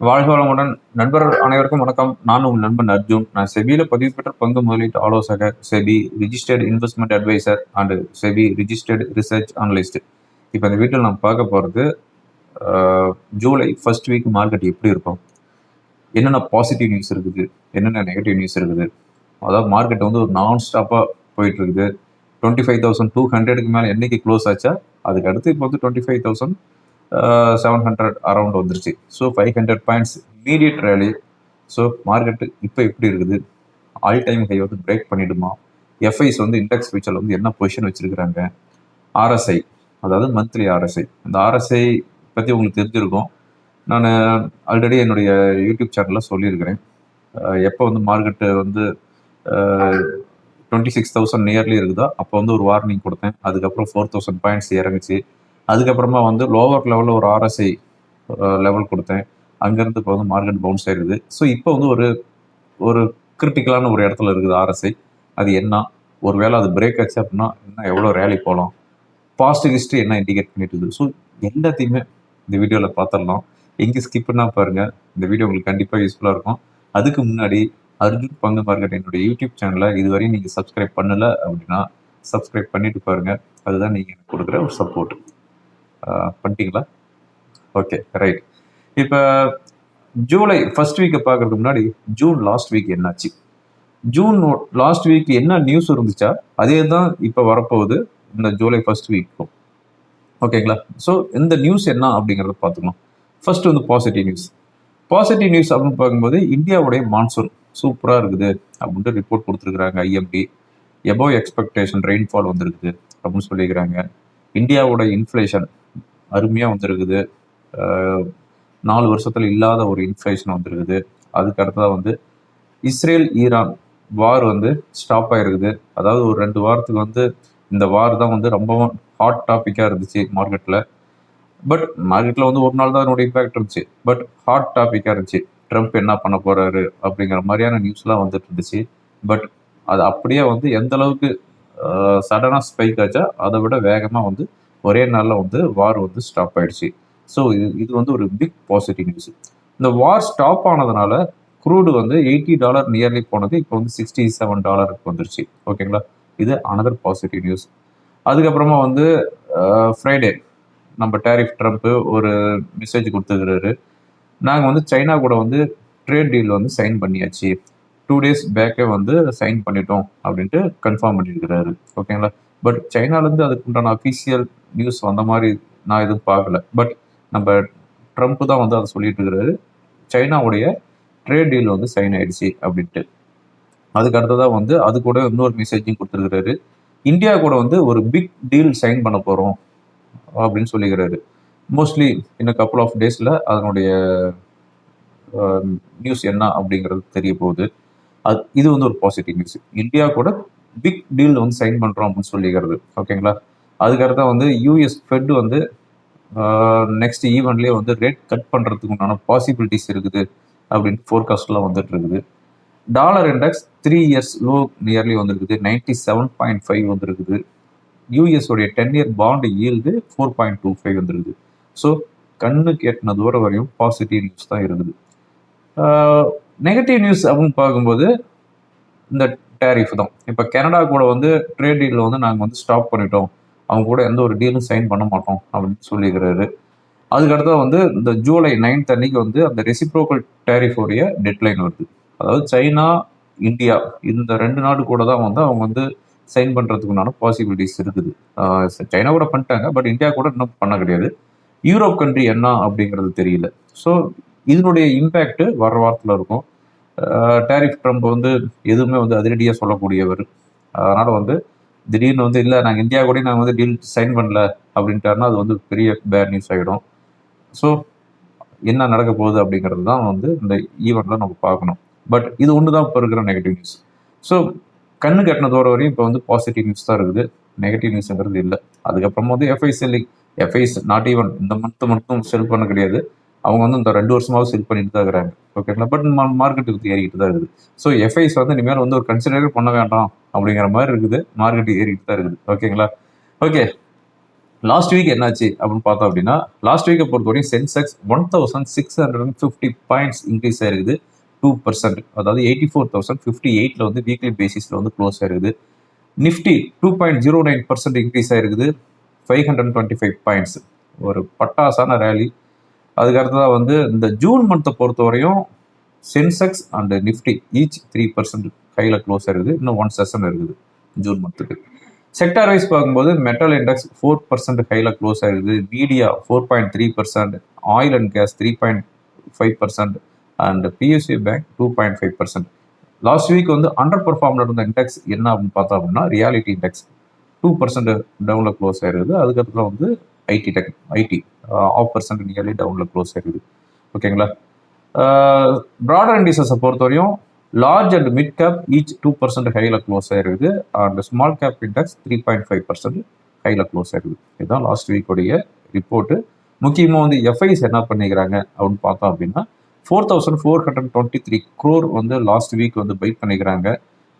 வாழ்க வளமுடன் நண்பர் அனைவருக்கும் வணக்கம். நான் உங்கள் நண்பன் அர்ஜுன். நான் செபியில பதிவு பெற்ற பங்கு முதலீட்டு ஆலோசகர் SEBI registered investment advisor and SEBI registered research analyst இப்போ இந்த வீட்டில் நம்ம பார்க்க போகிறது ஜூலை ஃபர்ஸ்ட் வீக் மார்க்கெட் எப்படி இருக்கும்? என்னென்ன பாசிட்டிவ் நியூஸ் இருக்குது? என்னென்ன நெகட்டிவ் நியூஸ் இருக்குது? அதாவது மார்க்கெட் வந்து ஒரு நான் ஸ்டாப்பாக போயிட்டு இருக்குது டுவெண்ட்டி ஃபைவ் தௌசண்ட் டூ ஹண்ட்ரடுக்கு மேலே என்னைக்கு க்ளோஸ் ஆச்சா? அதுக்கு அடுத்து இப்போ வந்து twenty five thousand seven hundred around வந்துருச்சு. So five hundred points immediate rally so market இப்போ எப்படி இருக்குது? ஆல் டைம் ஹை வந்து பிரேக் பண்ணிடுமா? எஃப்ஐஸ் வந்து இண்டெக்ஸ் ஃபியூச்சரில் வந்து என்ன பொசிஷன் வச்சுருக்குறாங்க? ஆர்எஸ்ஐ அதாவது மந்த்லி ஆர்எஸ்ஐ அந்த ஆர்எஸ்ஐ பற்றி உங்களுக்கு தெரிஞ்சிருக்கும். நான் ஆல்ரெடி என்னுடைய யூடியூப் சேனலில் சொல்லியிருக்கிறேன். எப்போ வந்து மார்க்கெட்டு வந்து டுவெண்ட்டி சிக்ஸ் தௌசண்ட் நியர்லி இருக்குதோ அப்போ வந்து ஒரு வார்னிங் கொடுத்தேன். அதுக்கப்புறம் ஃபோர் தௌசண்ட் பாயிண்ட்ஸ் இறங்குச்சு. அதுக்கப்புறமா வந்து லோவர் லெவலில் ஒரு ஆர்எஸ்ஐ லெவல் கொடுத்தேன். அங்கேருந்து இப்போ வந்து மார்க்கெட் பவுன்ஸ் ஆயிடுது ஸோ இப்போ வந்து ஒரு ஒரு கிரிட்டிக்கலான ஒரு இடத்துல இருக்குது ஆர்எஸ்ஐ அது என்ன? ஒரு வேளை அது பிரேக் ஆச்சு அப்படின்னா இன்னும் எவ்வளோ ரேலி போகலாம் பாசிட்டிவ் ஹிஸ்ட்ரி என்ன இண்டிகேட் பண்ணிட்டு இருக்குது? ஸோ எல்லாத்தையுமே இந்த வீடியோவில் பார்த்துடலாம். எங்கே ஸ்கிப் பண்ணால் பாருங்கள் இந்த வீடியோ உங்களுக்கு கண்டிப்பாக யூஸ்ஃபுல்லாக இருக்கும். அதுக்கு முன்னாடி அர்ஜுன் பங்கு மார்க்கெட் என்னுடைய யூடியூப் சேனலை இதுவரையும் நீங்கள் சப்ஸ்கிரைப் பண்ணலை அப்படின்னா சப்ஸ்கிரைப் பண்ணிட்டு பாருங்கள் அதுதான் நீங்கள் எனக்கு கொடுக்குற ஒரு சப்போர்ட் பண்ணிட்டீங்களா? ஓகே ரைட் இப்போ ஜூலை ஃபர்ஸ்ட் வீக்கை பார்க்கறதுக்கு முன்னாடி ஜூன் லாஸ்ட் வீக் என்னாச்சு? ஜூன் லாஸ்ட் வீக் என்ன நியூஸ் இருந்துச்சா? அதே தான் இப்போ வரப்போகுது இந்த ஜூலை ஃபர்ஸ்ட் வீக்கும் ஓகேங்களா ஸோ இந்த நியூஸ் என்ன அப்படிங்கிறத பார்த்துக்கலாம். ஃபர்ஸ்ட் வந்து பாசிட்டிவ் நியூஸ் பாசிட்டிவ் நியூஸ் அப்படின்னு பார்க்கும்போது இந்தியாவுடைய மான்சூன் சூப்பராக இருக்குது அப்படின்ட்டு ரிப்போர்ட் கொடுத்துருக்குறாங்க ஐஎம்டி எபோவ் எக்ஸ்பெக்டேஷன் ரெயின்ஃபால் வந்திருக்குது அப்படின்னு சொல்லியிருக்கிறாங்க. இந்தியாவோட இன்ஃப்ளேஷன் அருமையாக வந்திருக்குது. நாலு வருஷத்தில் இல்லாத ஒரு இன்ஃப்ளேஷன் வந்திருக்குது. அதுக்கு அடுத்ததாக வந்து இஸ்ரேல் ஈரான் வார் வந்து ஸ்டாப் ஆகிருக்குது அதாவது ஒரு ரெண்டு வாரத்துக்கு வந்து இந்த வார் தான் வந்து ரொம்பவும் ஹாட் டாப்பிக்காக இருந்துச்சு மார்க்கெட்டில் பட் மார்க்கெட்டில் வந்து ஒரு நாள் தான் அதனுடைய இம்பாக்ட் இருந்துச்சு. பட் ஹாட் டாப்பிக்காக இருந்துச்சு. ட்ரம்ப் என்ன பண்ண போகிறாரு அப்படிங்கிற மாதிரியான நியூஸ்லாம் வந்துட்டு இருந்துச்சு. பட் அது அப்படியே வந்து எந்த அளவுக்கு சடனாக ஸ்பைக் ஆச்சா அதை விட வேகமாக வந்து ஒரே நாளில் வந்து வார் வந்து ஸ்டாப் ஆயிடுச்சு. ஸோ இது இது வந்து ஒரு பிக் பாசிட்டிவ் நியூஸ் இந்த வார் ஸ்டாப் ஆனதுனால குரூடு வந்து எயிட்டி டாலர் நியர்லி போனது இப்போ வந்து சிக்ஸ்டி செவன் டாலருக்கு வந்துருச்சு. ஓகேங்களா இது அனதர் பாசிட்டிவ் நியூஸ் அதுக்கப்புறமா வந்து ஃப்ரைடே நம்ம டேரிஃப் ட்ரம்ப்பு ஒரு மெசேஜ் கொடுத்துருக்கிறாரு நாங்கள் வந்து சைனா கூட வந்து ட்ரேட் டீல் வந்து சைன் பண்ணியாச்சு. டூ டேஸ் பேக்கே வந்து சைன் பண்ணிட்டோம் அப்படின்ட்டு கன்ஃபார்ம் பண்ணியிருக்கிறாரு ஓகேங்களா பட் சைனாலேருந்து அதுக்கு உண்டான அஃபீஷியல் நியூஸ் வந்த மாதிரி நான் எதுவும் பார்க்கல. பட் நம்ம ட்ரம்ப் தான் வந்து அதை சொல்லிட்டு இருக்கிறாரு சைனாவுடைய ட்ரேட் டீல் வந்து சைன் ஆயிடுச்சு அப்படின்ட்டு. அதுக்கு அடுத்ததாக வந்து அது கூட இன்னொரு மெசேஜும் கொடுத்துருக்கிறாரு. இந்தியா கூட வந்து ஒரு பிக் டீல் சைன் பண்ண போகிறோம் அப்படின்னு சொல்லிக்கிறாரு. மோஸ்ட்லி இன்னும் கப்புள் ஆஃப் டேஸில் அதனுடைய நியூஸ் என்ன அப்படிங்கிறது தெரிய போகுது. அது இது வந்து ஒரு பாசிட்டிவ் நியூஸ் இந்தியா கூட பிக் டீல் வந்து சைன் பண்ணுறோம் அப்படின்னு சொல்லிக்கிறது. ஓகேங்களா அதுக்கடுத்த வந்து யூஎஸ் ஃபெட் வந்து நெக்ஸ்ட் ஈவெண்ட்லேயே வந்து ரேட் கட் பண்ணுறதுக்கு உண்டான பாசிபிலிட்டிஸ் இருக்குது அப்படின்னு ஃபோர்காஸ்ட்லாம் வந்துட்டு இருக்குது. Dollar index three years low nearly வந்திருக்குது. நைன்டி செவன் பாயிண்ட் ஃபைவ் வந்திருக்குது. யூஎஸ் உடைய ten year bond yield four point two five வந்துருக்குது. ஸோ கண்ணுக்கு எட்டின தூரம் வரையும் பாசிட்டிவ் நியூஸ் தான் இருக்குது. நெகட்டிவ் நியூஸ் அப்படின்னு பார்க்கும்போது இந்த டேரிஃப் தான். இப்போ கனடா கூட வந்து ட்ரேட் டீலில் வந்து நாங்கள் வந்து ஸ்டாப் பண்ணிட்டோம். அவங்க கூட எந்த ஒரு டீலும் சைன் பண்ண மாட்டோம் அப்படின்னு சொல்லிக்கிறாரு. அதுக்கடுத்து வந்து இந்த ஜூலை நைன்த் அன்னைக்கு வந்து அந்த ரெசிப்ரோக்கல் டேரிஃபோடைய டெட்லைன் வருது. அதாவது சைனா இந்தியா இந்த ரெண்டு நாடு கூட தான் வந்து அவங்க வந்து சைன் பண்ணுறதுக்குண்டான பாசிபிலிட்டிஸ் இருக்குது. சைனா கூட பண்ணிட்டாங்க பட் இந்தியா கூட இன்னும் பண்ண கிடையாது. யூரோப் கண்ட்ரி என்ன அப்படிங்கிறது தெரியல. ஸோ இதனுடைய இம்பேக்ட் வர வாரத்தில் இருக்கும். டேரிஃப் ட்ரம்ப் வந்து எதுவுமே வந்து அதிரடியாக சொல்லக்கூடியவர். அதனால் வந்து திடீர்னு வந்து இல்லை நாங்கள் இந்தியா கூட நாங்கள் வந்து டீல் சைன் பண்ணல அப்படின்ட்டாருன்னா அது வந்து பெரிய பேட் நியூஸ் ஆகிடும் ஸோ என்ன நடக்க போகுது அப்படிங்கிறது தான் வந்து இந்த ஈவெண்ட்டில் நம்ம பார்க்கணும். பட் இது ஒன்று தான் இப்போ இருக்கிற நெகட்டிவ் நியூஸ் ஸோ கண்ணு கட்டின தூரம் வரையும் இப்போ வந்து பாசிட்டிவ் நியூஸ் தான் இருக்குது. நெகட்டிவ் நியூஸ்ங்கிறது இல்லை. அதுக்கப்புறமா வந்து FI selling FIs not even இந்த மந்த் மட்டும் செல் பண்ண கிடையாது. அவங்க வந்து இந்த ரெண்டு வருஷமாவது செல் பண்ணிட்டு தான் இருக்கிறாங்க. ஓகேங்களா பட் மார்க்கெட் வித்து ஏறிக்கிட்டு தான் இருக்குது. ஸோ எஃப்ஐஸ் வந்து இனிமேல் வந்து ஒரு கன்சிடரே பண்ண வேண்டாம் அப்படிங்கிற மாதிரி இருக்குது. மார்க்கெட் ஏறிக்கிட்டு தான் இருக்குது. ஓகேங்களா ஓகே லாஸ்ட் வீக் என்னாச்சு அப்படின்னு பார்த்தோம் அப்படின்னா லாஸ்ட் வீக்கை பொறுத்தவரையும் Sensex one thousand six hundred and fifty points increase ஆயிருக்குது. டூ பர்சன்ட் அதாவது எயிட்டி ஃபோர் தௌசண்ட் ஃபிஃப்டி எயிட்ல வந்து வீக்லி பேசிஸில் வந்து க்ளோஸ் ஆயிருக்குது. Nifty two point zero nine percent increase ஆயிருக்குது. Five hundred twenty five points ஒரு பட்டாசான ரேலி அதுக்கு அடுத்ததாக வந்து இந்த ஜூன் மந்த்தை பொறுத்தவரையும் Sensex and Nifty each three percent கையில் க்ளோஸ் ஆயிருக்குது. இன்னும் ஒன் செஷன் இருக்குது ஜூன் மந்த்துக்கு செக்டார் வைஸ் பார்க்கும்போது மெட்டல் இண்டெக்ஸ் ஃபோர் பர்சன்ட் கையில் க்ளோஸ் ஆயிருக்குது. Media four point three percent oil and gas three point five percent and PSC bank two point five percent last week வந்து under பர்ஃபார்மில் இருந்த index என்ன அப்படின்னு பார்த்தோம் அப்படின்னா ரியாலிட்டி இண்டெக்ஸ் டூ பர்சன்ட் டவுனில் க்ளோஸ் ஆயிருக்குது. அதுக்கப்புறம் வந்து IT tech IT half percent nearly டவுனில் க்ளோஸ் ஆகிடுது ஓகேங்களா ப்ராடர் இண்டிசஸை பொறுத்தவரையும் large and mid cap each two percent ஹையில் க்ளோஸ் ஆயிருக்குது. And small cap index three point five percent ஹையில் க்ளோஸ் ஆயிருக்குது. இதுதான் லாஸ்ட் வீக்குடைய ரிப்போர்ட்டு முக்கியமாக வந்து எஃப்ஐஸ் என்ன பண்ணிக்கிறாங்க அப்படின்னு பார்த்தோம் அப்படின்னா four thousand four hundred twenty three crore வந்து லாஸ்ட் வீக் வந்து பை பண்ணிக்கிறாங்க.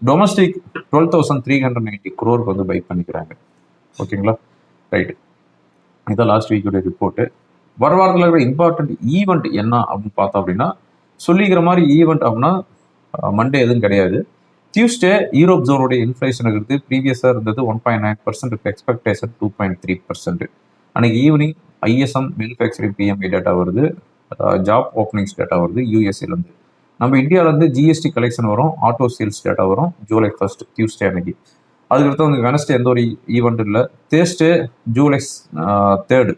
Domestic twelve thousand three hundred ninety க்ரோருக்கு வந்து பை பண்ணிக்கிறாங்க. ஓகேங்களா ரைட் இதான் லாஸ்ட் வீக்கோட ரிப்போர்ட்டு வர வாரத்தில் இருக்கிற இம்பார்ட்டன்ட் ஈவெண்ட் என்ன அப்படின்னு பார்த்தோம் அப்படின்னா சொல்லிக்கிற மாதிரி ஈவெண்ட் அப்படின்னா மண்டே எதுவும் கிடையாது. டியூஸ்டே யூரோப் ஜோனுடைய இன்ஃப்ளேஷன் இருக்குது ப்ரீவியஸாக இருந்தது one point nine percent expectation two point three percent அன்னைக்கு evening ISM manufacturing PMI data வருது. ஜாப் ஓப்பனிங்ஸ் டேட்டா வருது யூஎஸ்ஏலேருந்து நம்ம இந்தியாவிலேருந்து ஜிஎஸ்டி கலெக்ஷன் வரும் ஆட்டோ சேல்ஸ் டேட்டா வரும் ஜூலை ஃபர்ஸ்ட் டியூஸ்டே அன்னைக்கு. அதுக்கடுத்து வந்து வெனஸ்டே எந்த ஒரு ஈவெண்ட் இல்லை. தேர்ஸ்டே ஜூலை தேர்டு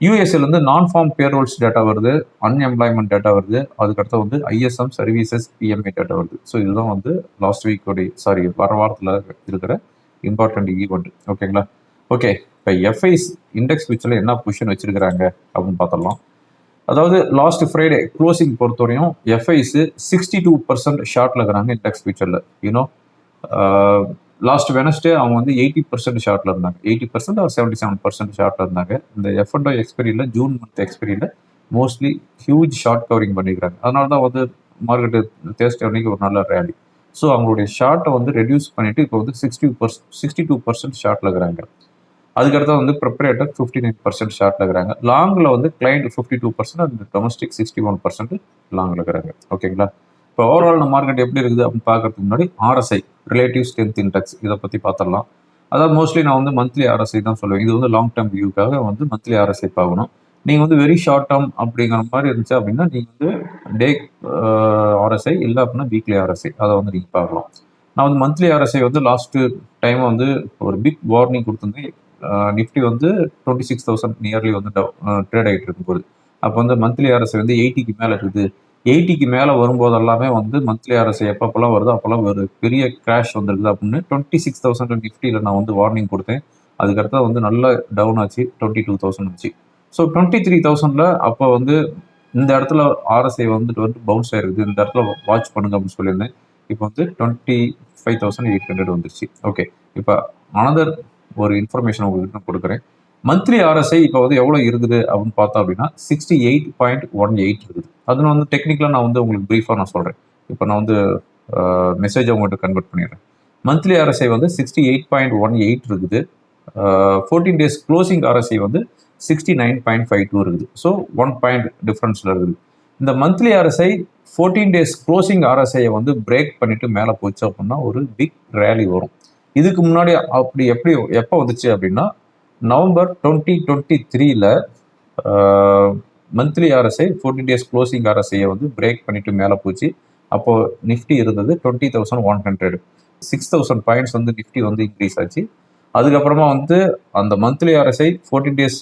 யூஎஸ்ஏலேருந்து நான் ஃபார்ம் பேரோல்ஸ் டேட்டா வருது அன்எம்ப்ளாய்மெண்ட் டேட்டா வருது. அதுக்கடுத்து வந்து ஐஎஸ்எம் சர்வீசஸ் பிஎம்ஐ டேட்டா வருது. ஸோ இதுதான் வந்து லாஸ்ட் வீக்கோடைய சாரி வர வாரத்தில் இருக்கிற இம்பார்ட்டன்ட் ஈவெண்ட் ஓகேங்களா ஓகே இப்போ எஃப்ஐஸ் இண்டெக்ஸ் ஃபியூச்சரில் என்ன பொசிஷன் வச்சிருக்கிறாங்க அப்படின்னு பார்த்தலாம் அதாவது லாஸ்ட் ஃப்ரைடே க்ளோசிங் பொறுத்தவரையும் எஃப்ஐஸு சிக்ஸ்டி டூ பர்சன்ட் ஷார்ட்டில் இருக்கிறாங்க இண்டெக்ஸ் ஃபியூச்சரில் யூனோ லாஸ்ட் வெனஸ்டே அவங்க வந்து எயிட்டி பர்சன்ட் ஷார்ட்ல இருந்தாங்க. எயிட்டி பர்சன்ட் ஒரு செவன்டி செவன் பர்சன்ட் ஷார்ட்ல இருந்தாங்க. இந்த எஃப் அண்ட் எக்ஸ்பெரியில் ஜூன் மந்த் எக்ஸ்பெரியில் மோஸ்ட்லி ஹியூஜ் ஷார்ட் கவரிங் பண்ணிக்கிறாங்க அதனால தான் வந்து மார்க்கெட்டு தேர்ஸ்டே அன்னைக்கு ஒரு நல்ல ரேலி ஸோ அவங்களுடைய ஷார்ட்டை வந்து ரெடியூஸ் பண்ணிட்டு இப்போ வந்து sixty percent sixty two percent ஷார்ட்ல இருக்கிறாங்க. அதுக்கடுத்து வந்து ப்ரிப்பரேட்டர் ஃபிஃப்டி நைன் பர்சன்ட் ஷார்ட்ல இருக்கிறாங்க. லாங்கில் வந்து கிளைண்ட் ஃபிஃப்டி டூ பர்சன்ட் அந்த டொமஸ்டிக் சிக்ஸ்டி ஒன் பர்சன்ட் லாங்கில் இருக்கிறாங்க ஓகேங்களா இப்போ ஓவரால் நம்ம மார்க்கெட் எப்படி இருக்குது அப்படின்னு பார்க்கறதுக்கு முன்னாடி ஆர்எஸ்ஐ ரிலேட்டிவ் ஸ்ட்ரென்த் இன்டெக்ஸ் இதை பற்றி பார்த்துடலாம். அதாவது மோஸ்ட்லி நான் வந்து மந்த்லி ஆர்எஸ்ஐ தான் சொல்லுவேன். இது வந்து லாங் டேர்ம் வியூக்காக வந்து மந்த்லி ஆர்எஸ்ஐ பார்க்கணும். நீங்கள் வந்து வெரி ஷார்ட் டேர்ம் அப்படிங்கிற மாதிரி இருந்துச்சு அப்படின்னா நீங்கள் வந்து டே ஆர்எஸ்ஐ இல்லை அப்படின்னா வீக்லி ஆர்எஸ்ஐ அதை வந்து நீங்கள் பார்க்கலாம். நான் வந்து மந்த்லி ஆர்எஸ்ஐ வந்து லாஸ்ட்டு டைம் வந்து ஒரு பிக் வார்னிங் கொடுத்துருந்தேன். நிஃப்டி வந்து டுவெண்ட்டி சிக்ஸ் தௌசண்ட் நியர்லி வந்து ட்ரேட் ஆகிட்டு இருக்கும்போது. அப்போ வந்து மந்த்லி ஆர்எஸ்ஐ வந்து எயிட்டிக்கு மேலே இருக்குது. எயிட்டிக்கு மேலே வரும்போது எல்லாமே வந்து மந்த்லி ஆர்எஸ்ஐ எப்பப்பெல்லாம் வருதோ அப்போல்லாம் ஒரு பெரிய கிராஷ் வந்துருக்குது அப்படின்னு டுவெண்ட்டி சிக்ஸ் தௌசண்ட் நிஃப்டியில் நான் வந்து வார்னிங் கொடுத்தேன். அதுக்கடுத்து வந்து நல்ல டவுன் ஆச்சு டுவெண்ட்டி டூ தௌசண்ட் ஆச்சு. ஸோ டுவெண்ட்டி த்ரீ தௌசண்டில் அப்போ வந்து இந்த இடத்துல ஆர்எஸ்ஐ வந்துட்டு வந்து பவுன்ஸ் ஆயிருக்குது. இந்த இடத்துல வாட்ச் பண்ணுங்க அப்படின்னு சொல்லியிருந்தேன். இப்போ வந்து twenty five thousand eight hundred வந்துருச்சு. ஓகே இப்போ அனதர் ஒரு இன்ஃபர்மேஷன் உங்களுக்கு நான் கொடுக்குறேன். மந்த்லி ஆர்எஸ்ஐ இப்போ வந்து எவ்வளோ இருக்குது அப்படின்னு பார்த்தோம் அப்படின்னா sixty eight point one eight இருக்குது. அதில் வந்து டெக்னிக்கலாக நான் வந்து உங்களுக்கு ப்ரீஃபாக நான் சொல்கிறேன் இப்போ நான் வந்து மெசேஜ் உங்கள்கிட்ட கன்வெர்ட் பண்ணிடுறேன். மந்த்லி ஆர்எஸ்ஐ வந்து sixty eight point one eight இருக்குது ஃபோர்டீன் டேஸ் க்ளோசிங் ஆர்எஸ்ஐ வந்து sixty nine point five two இருக்குது. ஸோ ஒன் பாயிண்ட் டிஃப்ரென்ஸில் இருக்குது. இந்த monthly RSI fourteen days closing ஆர்எஸ்ஐயை வந்து பிரேக் பண்ணிட்டு மேலே போச்சு அப்படின்னா ஒரு பிக் ரேலி வரும். இதுக்கு முன்னாடி அப்படி எப்படி எப்போ வந்துச்சு அப்படின்னா நவம்பர் டுவெண்ட்டி டுவெண்ட்டி த்ரீல monthly RSI fourteen days closing ஆர்எஸ்ஐயை வந்து பிரேக் பண்ணிட்டு மேலே போச்சு. அப்போ நிஃப்டி இருந்தது twenty thousand one hundred. Six thousand points வந்து நிஃப்டி வந்து இன்க்ரீஸ் ஆச்சு. அதுக்கப்புறமா வந்து அந்த monthly RSI fourteen days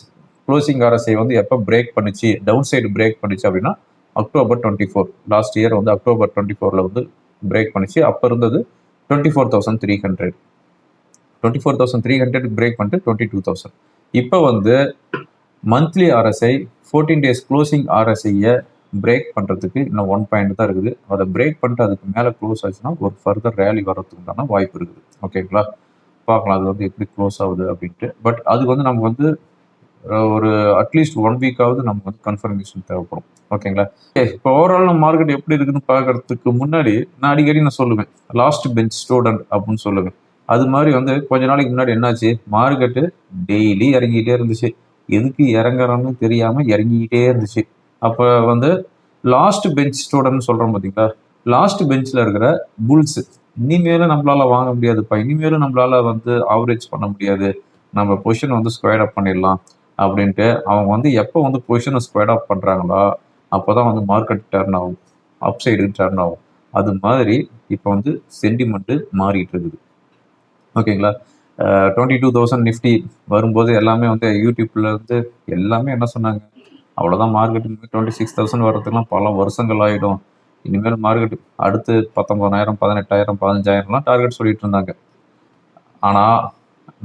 closing RSI வந்து எப்போ பிரேக் பண்ணிச்சு டவுன் சைடு பிரேக் பண்ணிச்சு அப்படின்னா October twenty four last year வந்து அக்டோபர் டுவெண்ட்டி ஃபோரில் வந்து பிரேக் பண்ணிச்சு. அப்போ இருந்தது twenty four thousand three hundred twenty four thousand three hundred break பண்ணிட்டு டுவெண்ட்டி டூ தௌசண்ட் இப்போ வந்து monthly RSI fourteen days closing ஆர்எஸ்ஐயை break பண்ணுறதுக்கு இன்னும் ஒன் பாயிண்ட் தான் இருக்குது. அதை பிரேக் பண்ணிட்டு அதுக்கு மேலே க்ளோஸ் ஆச்சுன்னா ஒரு ஃபர்தர் ரேலி வர்றதுக்குண்டான வாய்ப்பு இருக்குது. ஓகேங்களா பார்க்கலாம் அது வந்து எப்படி க்ளோஸ் ஆகுது அப்படின்ட்டு. பட் அது வந்து நமக்கு வந்து ஒரு அட்லீஸ்ட் ஒன் வீக்காவது நமக்கு வந்து கன்ஃபர்மேஷன் தேவைப்படும். ஓகேங்களா இப்போ ஓவரால் மார்க்கெட் எப்படி இருக்குன்னு பார்க்கறதுக்கு முன்னாடி நான் அடிக்கடி நான் சொல்லுவேன். லாஸ்ட் பெஞ்ச் ஸ்டூடெண்ட் அப்படின்னு சொல்லுவேன். அது மாதிரி வந்து கொஞ்ச நாளைக்கு முன்னாடி என்னாச்சு? மார்க்கெட்டு டெய்லி இறங்கிக்கிட்டே இருந்துச்சு. எதுக்கு இறங்குறோன்னு தெரியாமல் இறங்கிக்கிட்டே இருந்துச்சு. அப்போ வந்து லாஸ்ட் பெஞ்ச் ஸ்டூடெண்ட் சொல்கிறோம் பார்த்தீங்களா லாஸ்ட் பெஞ்சில் இருக்கிற புல்ஸ். இனிமேலும் நம்மளால் வாங்க முடியாதுப்பா இனிமேலும் நம்மளால் வந்து ஆவரேஜ் பண்ண முடியாது. நம்ம பொசிஷன் வந்து ஸ்கொயர் அப் பண்ணிடலாம் அப்படின்ட்டு அவங்க வந்து எப்போ வந்து பொசிஷனை ஸ்கொயர் அப் அப்போ தான் வந்து மார்க்கெட் டர்ன் ஆகும். அப் சைடு டர்ன் ஆகும். அது மாதிரி இப்போ வந்து சென்டிமெண்ட்டு மாறிட்டு இருக்குது. ஓகேங்களா? டுவெண்ட்டி டூ தௌசண்ட் நிஃப்டி வரும்போது எல்லாமே வந்து யூடியூப்ல இருந்து எல்லாமே என்ன சொன்னாங்க? அவ்வளோதான் மார்க்கெட் டுவெண்ட்டி சிக்ஸ் தௌசண்ட் வர்றதுக்குலாம் பல வருஷங்கள் ஆகிடும் இனிமேல் மார்க்கெட் அடுத்து பத்தொன்பதாயிரம் பதினெட்டாயிரம் பதினஞ்சாயிரம்லாம் டார்கெட் சொல்லிட்டு இருந்தாங்க. ஆனால்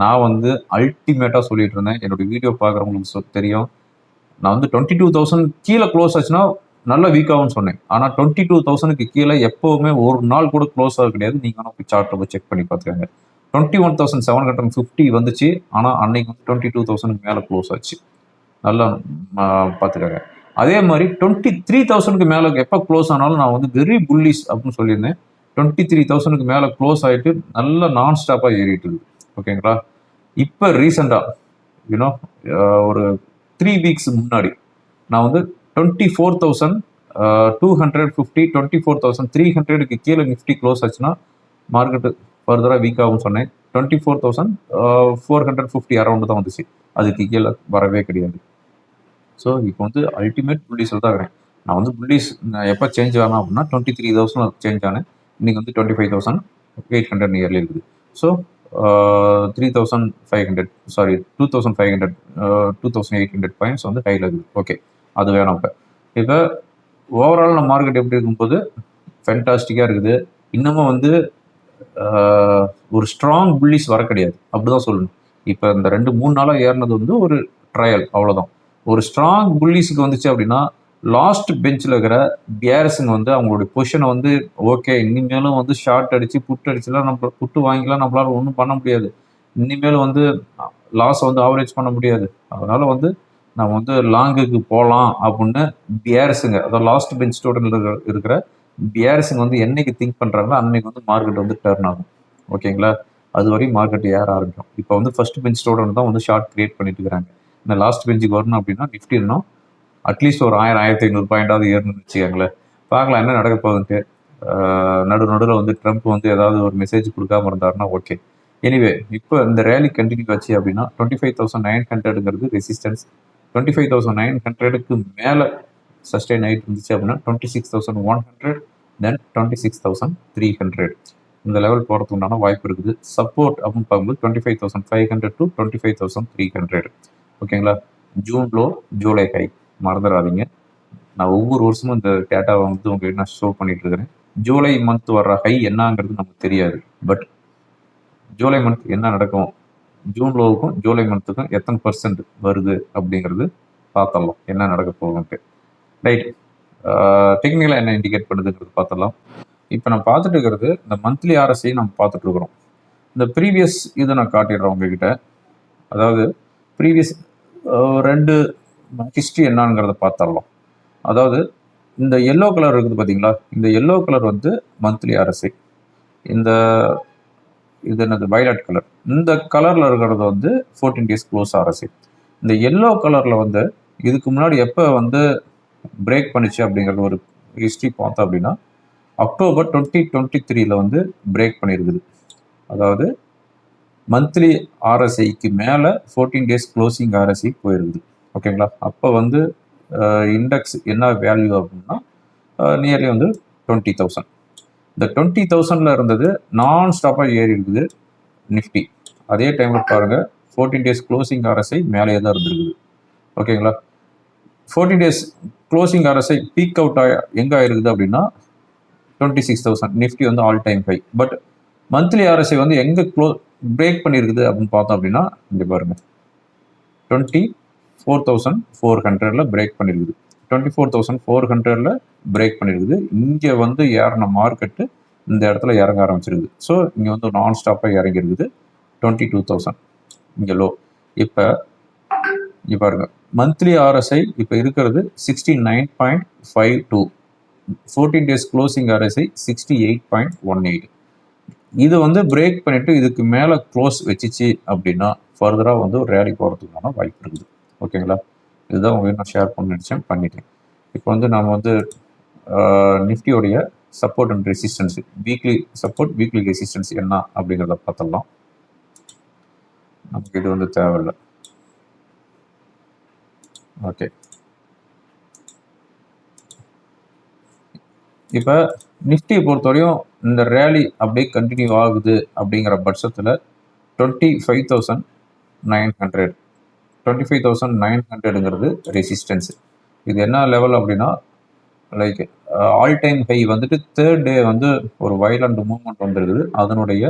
நான் வந்து அல்டிமேட்டாக சொல்லிட்டு இருந்தேன். என்னுடைய வீடியோ பார்க்குறவங்களுக்கு தெரியும். நான் வந்து டுவெண்ட்டி டூ தௌசண்ட் கீழே க்ளோஸ் ஆச்சுன்னா நல்ல வீக்காகும்னு சொன்னேன். ஆனால் டுவெண்ட்டி டூ தௌசண்ட்க்கு கீழே எப்போவுமே ஒரு நாள் கூட க்ளோஸ் ஆக கிடையாது. நீங்கள் ஆனால் போய் சார்ட்டை போய் செக் பண்ணி பார்த்துக்கோங்க. Twenty one thousand seven hundred fifty வந்துச்சு. ஆனால் அன்னைக்கு வந்து டுவெண்ட்டி டூ தௌசண்ட்க்கு மேலே க்ளோஸ் ஆச்சு. நல்லா பார்த்துக்காங்க அதே மாதிரி டுவெண்ட்டி த்ரீ தௌசண்ட்க்கு மேலே எப்போ க்ளோஸ் ஆனாலும் நான் வந்து வெரி புல்லிஸ் அப்படின்னு சொல்லியிருந்தேன். டுவெண்ட்டி த்ரீ தௌசண்ட்க்கு மேலே க்ளோஸ் ஆகிட்டு நல்லா நான் ஸ்டாப்பாக ஏறிட்டு இருக்குது ஓகேங்களா இப்போ ரீசெண்டாக யூனோ ஒரு த்ரீ வீக்ஸ் முன்னாடி நான் வந்து twenty four thousand two hundred fifty twenty four thousand three ஹண்ட்ரடுக்கு கீழே நிஃப்டி க்ளோஸ் ஆச்சுன்னா மார்க்கெட்டு ஃபர்தராக வீக் ஆகும் சொன்னேன். Twenty four thousand four hundred fifty around தான் வந்துச்சு. அதுக்கு கீழே வரவே கிடையாது. ஸோ இப்போ வந்து அல்டிமேட் புள்ளிஸில் தான் இருக்கிறேன் நான் வந்து புள்ளிஸ் நான் எப்போ சேஞ்ச் ஆனேன் அப்படின்னா டுவெண்ட்டி த்ரீ தௌசண்ட் சேஞ்ச் ஆனேன். இன்றைக்கி வந்து twenty five thousand eight hundred nearly இருக்குது. So three thousand five hundred sorry two thousand five hundred two thousand eight hundred points வந்து ஹையில் இருக்குது. ஓகே அது வேணாம் இப்போ. இப்போ ஓவரால் நம்ம மார்க்கெட் எப்படி இருக்கும்போது ஃபென்டாஸ்டிக்காக இருக்குது. இன்னமும் வந்து ஒரு ஸ்ட்ராங் புள்ளிஸ் வர கிடையாது. அப்படிதான் சொல்லணும். இப்போ இந்த ரெண்டு மூணு நாளாக ஏறினது வந்து ஒரு ட்ரையல் அவ்வளோதான் ஒரு ஸ்ட்ராங் புள்ளிஸுக்கு வந்துச்சு அப்படின்னா லாஸ்ட் பெஞ்சில் இருக்கிற பியாரிசன் வந்து அவங்களுடைய பொசிஷனை வந்து ஓகே இனிமேலும் வந்து ஷார்ட் அடித்து புட்டு அடிச்சுலாம் நம்ம புட்டு வாங்கிக்கலாம் நம்மளால ஒன்றும் பண்ண முடியாது. இனிமேலும் வந்து லாஸை வந்து ஆவரேஜ் பண்ண முடியாது. அதனால வந்து நம்ம வந்து லாங்குக்கு போகலாம் அப்படின்னு பியர்ஸுங்க அதாவது லாஸ்ட் பெஞ்ச் ஸ்டூடெண்ட் இருக்கிற பியர்ஸுங்க வந்து என்னைக்கு திங்க் பண்ணுறாங்களோ அன்னைக்கு வந்து மார்க்கெட் வந்து டர்ன் ஆகும். ஓகேங்களா அது வரையும் மார்க்கெட் ஏற ஆரம்பிக்கும். இப்போ வந்து ஃபர்ஸ்ட் பெஞ்ச் ஸ்டோடன் தான் வந்து ஷார்ட் கிரியேட் பண்ணிட்டு இருக்கிறாங்க. இந்த லாஸ்ட் பெஞ்சுக்கு வரணும் அப்படின்னா நிஃப்டி இன்னும் அட்லீஸ்ட் ஒரு ஆயிரம் ஆயிரத்தி ஐநூறு பாயிண்டாவது ஏறணும்னு வச்சுக்கோங்களேன். பார்க்கலாம் என்ன நடக்க போகுதுன்ட்டு. நடு நடுவில் வந்து ட்ரம்ப் வந்து ஏதாவது ஒரு மெசேஜ் கொடுக்காம இருந்தாருன்னா ஓகே எனிவே இப்போ இந்த ரேலி கண்டினியூ ஆச்சு அப்படின்னா twenty five thousand nine ஹண்ட்ரடுங்கிறது resistance twenty five thousand nine ஹண்ட்ரடுக்கு மேலே சஸ்டெயின் ஆகிட்டு இருந்துச்சு அப்படின்னா twenty six thousand one hundred then twenty six thousand three hundred இந்த லெவல் போகிறதுக்கு உண்டான வாய்ப்பு இருக்குது. சப்போர்ட் அப்படின்னு பார்க்கும்போது twenty five thousand five hundred to twenty five thousand three hundred ஓகேங்களா ஜூன் லோ ஜூலை ஹை மறந்துடாதீங்க. நான் ஒவ்வொரு வருஷமும் இந்த டேட்டாவை வந்து உங்களுக்கு நான் ஷோ பண்ணிட்டு இருக்கிறேன் ஜூலை மந்த் வர்ற ஹை என்னங்கிறது நமக்கு தெரியாது. பட் ஜூலை மந்த் என்ன நடக்கும்? ஜூன் லோவுக்கும் ஜூலை மந்த்துக்கும் எத்தனை பர்சன்ட் வருது அப்படிங்கிறது பார்த்தலாம் என்ன நடக்க போகுதுன்ட்டு. ரைட் டெக்னிக்கலாக என்ன இண்டிகேட் பண்ணுதுங்கிறது பார்த்துடலாம். இப்போ நான் பார்த்துட்டு இருக்கிறது இந்த மந்த்லி ஆர்எஸ்ஐ நம்ம பார்த்துட்டு இருக்கிறோம். இந்த ப்ரீவியஸ் இதை நான் காட்டிடுறேன் உங்ககிட்ட. அதாவது ப்ரீவியஸ் ரெண்டு ஹிஸ்ட்ரி என்னங்கிறத பார்த்துடலாம். அதாவது இந்த எல்லோ கலர் இருக்குது பார்த்தீங்களா? இந்த எல்லோ கலர் வந்து மந்த்லி ஆர்எஸ்ஐ இந்த இது என்னது? வயலட் கலர் இந்த கலரில் இருக்கிறது வந்து ஃபோர்டீன் டேஸ் க்ளோஸ் ஆர்எஸ்ஐ இந்த எல்லோ கலரில் வந்து இதுக்கு முன்னாடி எப்போ வந்து பிரேக் பண்ணிச்சு அப்படிங்கிற ஒரு ஹிஸ்ட்ரி பார்த்தோம் அப்படின்னா அக்டோபர் டுவெண்ட்டி டுவெண்ட்டி த்ரீல வந்து பிரேக் பண்ணியிருக்குது அதாவது மந்த்லி ஆர்எஸ்ஐக்கு மேலே ஃபோர்டீன் டேஸ் க்ளோசிங் ஆர்எஸ்ஐ போயிருக்குது. ஓகேங்களா அப்போ வந்து இண்டெக்ஸ் என்ன வேல்யூ அப்படின்னா நியர்லி வந்து டுவெண்ட்டி தௌசண்ட் இந்த டுவெண்ட்டி தௌசண்டில் இருந்தது நான் ஸ்டாப்பாக ஏறி இருக்குது நிஃப்டி அதே டைமில் பாருங்கள் ஃபோர்டீன் டேஸ் க்ளோசிங் ஆர்எஸ்ஐ மேலேயே தான் இருந்திருக்குது. ஓகேங்களா fourteen days closing RSI peak out ஆக எங்கே ஆயிருக்குது அப்படின்னா டுவெண்ட்டி சிக்ஸ் தௌசண்ட் நிஃப்டி வந்து all time high but monthly RSI வந்து எங்கே க்ளோ பிரேக் பண்ணியிருக்குது அப்படின்னு பார்த்தோம் அப்படின்னா இங்கே பாருங்கள் டுவெண்ட்டி ஃபோர் தௌசண்ட் ஃபோர் ஹண்ட்ரடில் பிரேக் பண்ணியிருக்குது டுவெண்ட்டி ஃபோர் தௌசண்ட் ஃபோர் ஹண்ட்ரடில் பிரேக் பண்ணியிருக்குது இங்கே வந்து ஏறின மார்க்கெட்டு இந்த இடத்துல இறங்க ஆரம்பிச்சிருக்குது. ஸோ இங்கே வந்து நான் ஸ்டாப்பாக இறங்கியிருக்குது டுவெண்ட்டி டூ தௌசண்ட் இங்கே லோ இப்போ இங்கே பாருங்கள் மந்த்லி ஆர்எஸ்ஐ இப்போ இருக்கிறது sixty nine point five two fourteen days closing RSI sixty eight point one eight இது வந்து பிரேக் பண்ணிவிட்டு இதுக்கு மேலே க்ளோஸ் வச்சிச்சு அப்படின்னா ஃபர்தராக வந்து ஒரு ரேலி போகிறதுக்கான வாய்ப்பு இருக்குது. ஓகேங்களா இதுதான் உங்களுக்கு நான் ஷேர் பண்ண நினச்சேன் பண்ணிட்டேன். இப்போ வந்து நம்ம வந்து நிஃப்டியோடைய support and resistance weekly support weekly resistance என்ன அப்படிங்கிறத பார்த்துடலாம். நமக்கு இது வந்து தேவையில்லை. ஓகே இப்போ நிஃப்டியை பொறுத்தவரையும் இந்த ரேலி அப்படியே கண்டினியூ ஆகுது அப்படிங்கிற பட்சத்தில் twenty five thousand nine hundred twenty five thousand nine ஹண்ட்ரடுங்கிறது resistance இது என்ன லெவல் அப்படின்னா லைக் ஆல் டைம் ஹை வந்துட்டு தேர்ட் டே வந்து ஒரு வைலண்ட் மூவ்மெண்ட் வந்துருக்குது. அதனுடைய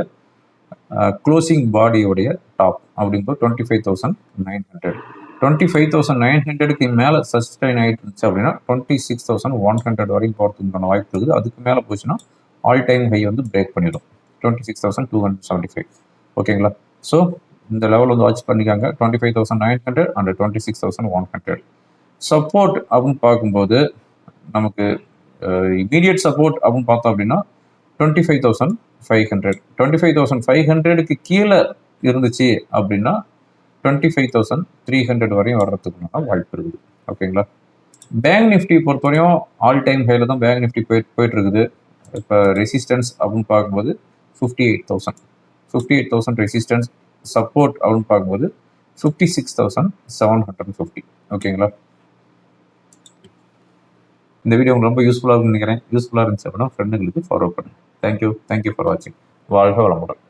க்ளோசிங் பாடியோடைய டாப் அப்படிங்கும்போது twenty five thousand nine hundred twenty five thousand nine ஹண்ட்ரடுக்கு மேலே சஸ்டைன் ஆகிட்டு இருந்துச்சு அப்படின்னா twenty six thousand one hundred வரைக்கும் போகிறதுக்கான வாய்ப்பு இருக்குது. அதுக்கு மேலே போச்சுன்னா ஆல் டைம் ஹை வந்து பிரேக் பண்ணிடும். Twenty six thousand two hundred seventy five ஓகேங்களா? ஸோ இந்த லெவல் வந்து வாட்ச் பண்ணிக்காங்க. Twenty five thousand nine hundred and twenty six thousand one hundred support அப்படின்னு பார்க்கும்போது நமக்கு இமீடியட் சப்போர்ட் அப்படின்னு பார்த்தோம் அப்படின்னா twenty five thousand five hundred twenty five thousand five ஹண்ட்ரடுக்கு கீழே இருந்துச்சு அப்படின்னா twenty five thousand three hundred வரையும் வர்றதுக்குனால வாய்ப்பு இருக்குது. ஓகேங்களா பேங்க் நிஃப்டி பொறுத்தவரையும் ஆல் டைம் ஹைல தான் பேங்க் நிஃப்டி போயிட்டு போயிட்டு இருக்குது இப்போ ரெசிஸ்டன்ஸ் அப்படின்னு பார்க்கும்போது fifty eight thousand fifty eight thousand resistance support அப்படின்னு பார்க்கும்போது fifty six thousand seven hundred fifty ஓகேங்களா இந்த வீடியோ உங்களுக்கு ரொம்ப யூஸ்ஃபுல்லாக நினைக்கிறேன். யூஸ்ஃபுல்லாக இருந்துச்சு அப்படின்னா ஃப்ரெண்டுங்களுக்கு ஃபாலோ பண்ணுங்க. Thank you thank you for வாட்சிங் வாழ்க வளமுடன்.